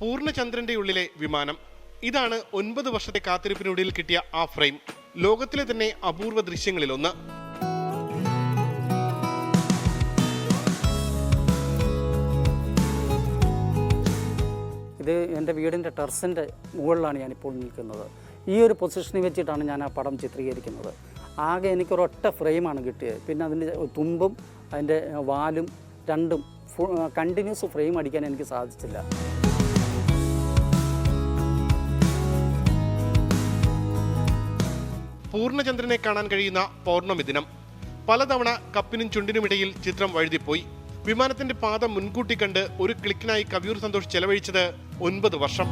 പൂർണചന്ദ്രന്റെ ഉള്ളിലെ വിമാനം. ഇതാണ് ഒൻപത് വർഷത്തെ കാത്തിരിപ്പിനൊടുവിൽ കിട്ടിയ ആ ഫ്രെയിം. ലോകത്തിലെ തന്നെ അപൂർവ ദൃശ്യങ്ങളിലൊന്ന്. ഇത് എന്റെ വീടിന്റെ ടെറസിന്റെ മുകളിലാണ് ഞാനിപ്പോൾ നിൽക്കുന്നത്. ഈ ഒരു പൊസിഷനിൽ വെച്ചിട്ടാണ് ഞാൻ ആ പടം ചിത്രീകരിക്കുന്നത്. ആകെ എനിക്കൊരൊറ്റ ഫ്രെയിമാണ് കിട്ടിയത്. പിന്നെ അതിന്റെ തുമ്പും അതിന്റെ വാലും രണ്ടും കണ്ടിന്യൂസ് ഫ്രെയിം അടിക്കാൻ എനിക്ക് സാധിച്ചില്ല. പൂർണചന്ദ്രനെ കാണാൻ കഴിയുന്ന പൗർണമി ദിനം. പലതവണ കപ്പിനും ചുണ്ടിനുമിടയിൽ ചിത്രം വഴുതിപ്പോയി. വിമാനത്തിന്റെ പാത മുൻകൂട്ടി കണ്ട് ഒരു ക്ലിക്കിനായി കവിയൂർ സന്തോഷ് ചെലവഴിച്ചത് ഒൻപത് വർഷം.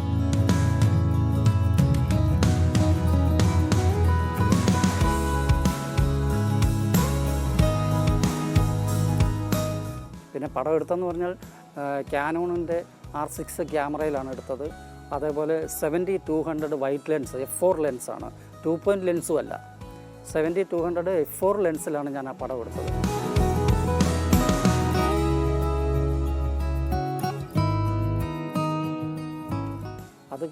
പിന്നെ പടം എടുത്തെന്ന് പറഞ്ഞാൽ ക്യാനോണിന്റെ ആർ സിക്സ് ക്യാമറയിലാണ് എടുത്തത്. അതേപോലെ seventy two hundred white lens F four ലെൻസാണ് two point ലെൻസും അല്ല. Seventy two hundred F four ലെൻസിലാണ് ഞാൻ ആ പടം എടുത്തത്. അത്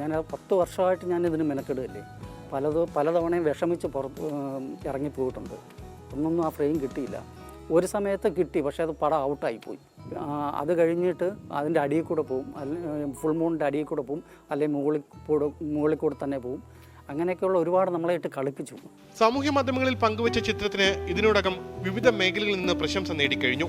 ഞാൻ പത്ത് വർഷമായിട്ട് ഞാൻ ഇതിന് മെനക്കെടുകയല്ലേ. പലത് പലതവണയും വിഷമിച്ച് പുറത്ത് ഇറങ്ങിപ്പോയിട്ടുണ്ട് ഒന്നൊന്നും ആ ഫ്രെയിം കിട്ടിയില്ല. ഒരു സമയത്ത് കിട്ടി പക്ഷേ അത് പടം ഔട്ടായിപ്പോയി അത് കഴിഞ്ഞിട്ട് അതിന്റെ അടിയിൽ കൂടെ പോവും. അല്ലെങ്കിൽ ഫുൾ മൂണിന്റെ അടിയിൽ കൂടെ പോവും. അല്ലെങ്കിൽ മുകളിൽ കൂടെ മുകളിൽ കൂടെ തന്നെ പോവും. അങ്ങനെയൊക്കെയുള്ള ഒരുപാട് നമ്മളെ ഇട്ട് കളിപ്പിച്ചു. സാമൂഹ്യ മാധ്യമങ്ങളിൽ പങ്കുവച്ച ചിത്രത്തിന് ഇതിനോടകം വിവിധ മേഖലകളിൽ നിന്ന് പ്രശംസ നേടിക്കഴിഞ്ഞു.